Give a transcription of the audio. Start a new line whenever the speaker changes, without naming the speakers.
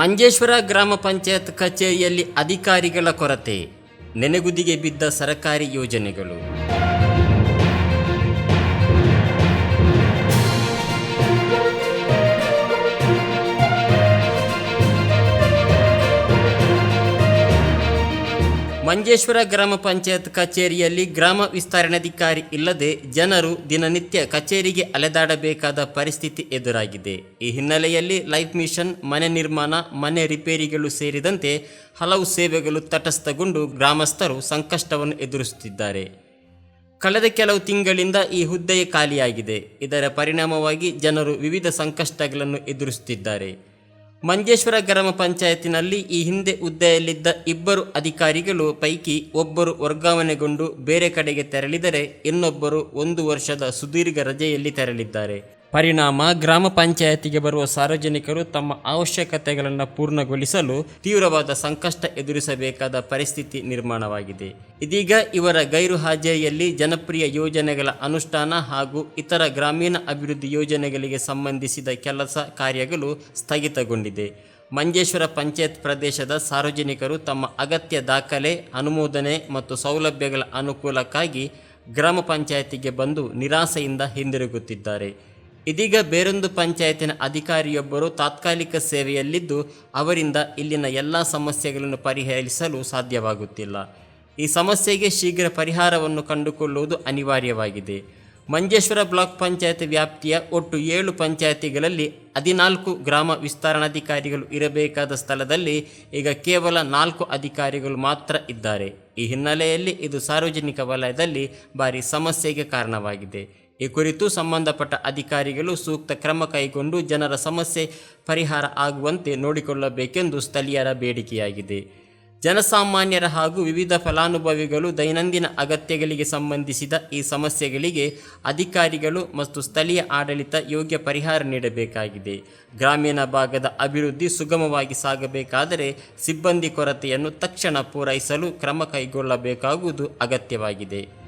ಮಂಜೇಶ್ವರ ಗ್ರಾಮ ಪಂಚಾಯತ್ ಕಚೇರಿಯಲ್ಲಿ ಅಧಿಕಾರಿಗಳ ಕೊರತೆ ನೆನೆಗುದಿಗೆ ಬಿದ್ದ ಸರಕಾರಿ ಯೋಜನೆಗಳು. ಮಂಜೇಶ್ವರ ಗ್ರಾಮ ಪಂಚಾಯತ್ ಕಚೇರಿಯಲ್ಲಿ ಗ್ರಾಮ ವಿಸ್ತರಣಾಧಿಕಾರಿ ಇಲ್ಲದೆ ಜನರು ದಿನನಿತ್ಯ ಕಚೇರಿಗೆ ಅಲೆದಾಡಬೇಕಾದ ಪರಿಸ್ಥಿತಿ ಎದುರಾಗಿದೆ. ಈ ಹಿನ್ನೆಲೆಯಲ್ಲಿ ಲೈಫ್ ಮಿಷನ್, ಮನೆ ನಿರ್ಮಾಣ, ಮನೆ ರಿಪೇರಿಗಳು ಸೇರಿದಂತೆ ಹಲವು ಸೇವೆಗಳು ತಟಸ್ಥಗೊಂಡು ಗ್ರಾಮಸ್ಥರು ಸಂಕಷ್ಟವನ್ನು ಎದುರಿಸುತ್ತಿದ್ದಾರೆ. ಕಳೆದ ಕೆಲವು ತಿಂಗಳಿಂದ ಈ ಹುದ್ದೆಯೇ ಖಾಲಿಯಾಗಿದೆ. ಇದರ ಪರಿಣಾಮವಾಗಿ ಜನರು ವಿವಿಧ ಸಂಕಷ್ಟಗಳನ್ನು ಎದುರಿಸುತ್ತಿದ್ದಾರೆ. ಮಂಜೇಶ್ವರ ಗ್ರಾಮ ಪಂಚಾಯತಿನಲ್ಲಿ ಈ ಹಿಂದೆ ಹುದ್ದೆಯಲ್ಲಿದ್ದ ಇಬ್ಬರು ಅಧಿಕಾರಿಗಳು ಪೈಕಿ ಒಬ್ಬರು ವರ್ಗಾವಣೆಗೊಂಡು ಬೇರೆ ಕಡೆಗೆ ತೆರಳಿದರೆ ಇನ್ನೊಬ್ಬರು ಒಂದು ವರ್ಷದ ಸುದೀರ್ಘ ರಜೆಯಲ್ಲಿ ತೆರಳಿದ್ದಾರೆ. ಪರಿಣಾಮ ಗ್ರಾಮ ಪಂಚಾಯತಿಗೆ ಬರುವ ಸಾರ್ವಜನಿಕರು ತಮ್ಮ ಅವಶ್ಯಕತೆಗಳನ್ನು ಪೂರ್ಣಗೊಳಿಸಲು ತೀವ್ರವಾದ ಸಂಕಷ್ಟ ಎದುರಿಸಬೇಕಾದ ಪರಿಸ್ಥಿತಿ ನಿರ್ಮಾಣವಾಗಿದೆ. ಇದೀಗ ಇವರ ಗೈರು ಹಾಜರಿಯಲ್ಲಿ ಜನಪ್ರಿಯ ಯೋಜನೆಗಳ ಅನುಷ್ಠಾನ ಹಾಗೂ ಇತರ ಗ್ರಾಮೀಣ ಅಭಿವೃದ್ಧಿ ಯೋಜನೆಗಳಿಗೆ ಸಂಬಂಧಿಸಿದ ಕೆಲಸ ಕಾರ್ಯಗಳು ಸ್ಥಗಿತಗೊಂಡಿದೆ. ಮಂಜೇಶ್ವರ ಪಂಚಾಯತ್ ಪ್ರದೇಶದ ಸಾರ್ವಜನಿಕರು ತಮ್ಮ ಅಗತ್ಯ ದಾಖಲೆ, ಅನುಮೋದನೆ ಮತ್ತು ಸೌಲಭ್ಯಗಳ ಅನುಕೂಲಕ್ಕಾಗಿ ಗ್ರಾಮ ಪಂಚಾಯತಿಗೆ ಬಂದು ನಿರಾಸೆಯಿಂದ ಹಿಂದಿರುಗುತ್ತಿದ್ದಾರೆ. ಇದೀಗ ಬೇರೊಂದು ಪಂಚಾಯತಿನ ಅಧಿಕಾರಿಯೊಬ್ಬರು ತಾತ್ಕಾಲಿಕ ಸೇವೆಯಲ್ಲಿದ್ದು ಅವರಿಂದ ಇಲ್ಲಿನ ಎಲ್ಲ ಸಮಸ್ಯೆಗಳನ್ನು ಪರಿಹರಿಸಲು ಸಾಧ್ಯವಾಗುತ್ತಿಲ್ಲ. ಈ ಸಮಸ್ಯೆಗೆ ಶೀಘ್ರ ಪರಿಹಾರವನ್ನು ಕಂಡುಕೊಳ್ಳುವುದು ಅನಿವಾರ್ಯವಾಗಿದೆ. ಮಂಜೇಶ್ವರ ಬ್ಲಾಕ್ ಪಂಚಾಯತ್ ವ್ಯಾಪ್ತಿಯ ಒಟ್ಟು ಏಳು ಪಂಚಾಯತಿಗಳಲ್ಲಿ ಹದಿನಾಲ್ಕು ಗ್ರಾಮ ವಿಸ್ತರಣಾಧಿಕಾರಿಗಳು ಇರಬೇಕಾದ ಸ್ಥಳದಲ್ಲಿ ಈಗ ಕೇವಲ ನಾಲ್ಕು ಅಧಿಕಾರಿಗಳು ಮಾತ್ರ ಇದ್ದಾರೆ. ಈ ಹಿನ್ನೆಲೆಯಲ್ಲಿ ಇದು ಸಾರ್ವಜನಿಕ ವಲಯದಲ್ಲಿ ಭಾರಿ ಸಮಸ್ಯೆಗೆ ಕಾರಣವಾಗಿದೆ. ಈ ಕುರಿತು ಸಂಬಂಧಪಟ್ಟ ಅಧಿಕಾರಿಗಳು ಸೂಕ್ತ ಕ್ರಮ ಕೈಗೊಂಡು ಜನರ ಸಮಸ್ಯೆ ಪರಿಹಾರ ಆಗುವಂತೆ ನೋಡಿಕೊಳ್ಳಬೇಕೆಂದು ಸ್ಥಳೀಯರ ಬೇಡಿಕೆಯಾಗಿದೆ. ಜನಸಾಮಾನ್ಯರ ಹಾಗೂ ವಿವಿಧ ಫಲಾನುಭವಿಗಳು ದೈನಂದಿನ ಅಗತ್ಯಗಳಿಗೆ ಸಂಬಂಧಿಸಿದ ಈ ಸಮಸ್ಯೆಗಳಿಗೆ ಅಧಿಕಾರಿಗಳು ಮತ್ತು ಸ್ಥಳೀಯ ಆಡಳಿತ ಯೋಗ್ಯ ಪರಿಹಾರ ನೀಡಬೇಕಾಗಿದೆ. ಗ್ರಾಮೀಣ ಭಾಗದ ಅಭಿವೃದ್ಧಿ ಸುಗಮವಾಗಿ ಸಾಗಬೇಕಾದರೆ ಸಿಬ್ಬಂದಿ ಕೊರತೆಯನ್ನು ತಕ್ಷಣ ಪೂರೈಸಲು ಕ್ರಮ ಕೈಗೊಳ್ಳಬೇಕಾಗುವುದು ಅಗತ್ಯವಾಗಿದೆ.